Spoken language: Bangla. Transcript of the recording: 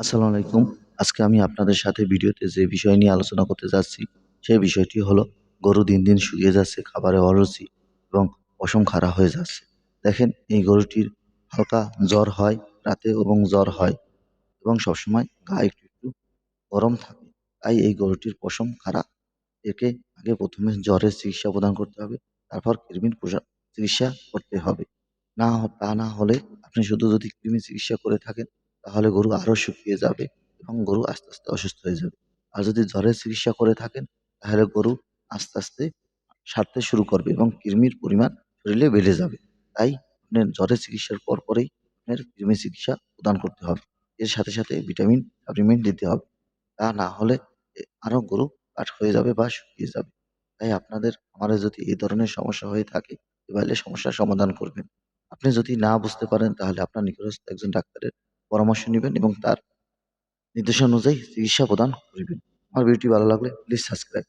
আসসালামু আলাইকুম। আজকে আমি আপনাদের সাথে ভিডিওতে যে বিষয় নিয়ে আলোচনা করতে যাচ্ছি সেই বিষয়টি হলো গরু দিন দিন শুকিয়ে যাচ্ছে, খাবারে অরুচি এবং পশম খাড়া হয়ে যাচ্ছে। দেখেন, এই গরুটির হালকা জ্বর হয়, রাতে এবং জ্বর হয় এবং সবসময় গা একটু একটু গরম থাকে। তাই এই গরুটির পশম খাড়া একে আগে প্রথমে জ্বরের চিকিৎসা প্রদান করতে হবে, তারপর কৃমির চিকিৎসা করতে হবে। না তা না হলে আপনি শুধু যদি কৃমি চিকিৎসা করে থাকেন তাহলে গরু আরও শুকিয়ে যাবে এবং গরু আস্তে আস্তে অসুস্থ হয়ে যাবে। আর যদি জ্বরের চিকিৎসা করে থাকেন, তাহলে গরু আস্তে আস্তে সারতে শুরু করবে এবং কৃমির পরিমাণ শরীরে বেড়ে যাবে। তাই আপনার জ্বরের চিকিৎসার পর পরেই আপনার কৃমি চিকিৎসা প্রদান করতে হবে। এর সাথে সাথে ভিটামিন, সাপ্লিমেন্ট দিতে হবে। তা না হলে আরও গরু কাঠ হয়ে যাবে বা শুকিয়ে যাবে। তাই আপনাদের খামারে যদি এই ধরনের সমস্যা হয়ে থাকে তাহলে সমস্যার সমাধান করবেন। আপনি যদি না বুঝতে পারেন, তাহলে আপনার নিকটস্থ একজন ডাক্তারের পরামর্শ নেবেন এবং তার নির্দেশানুযায়ী চিকিৎসা প্রদান করবেন। আমার ভিডিওটি ভালো লাগলে প্লিজ সাবস্ক্রাইব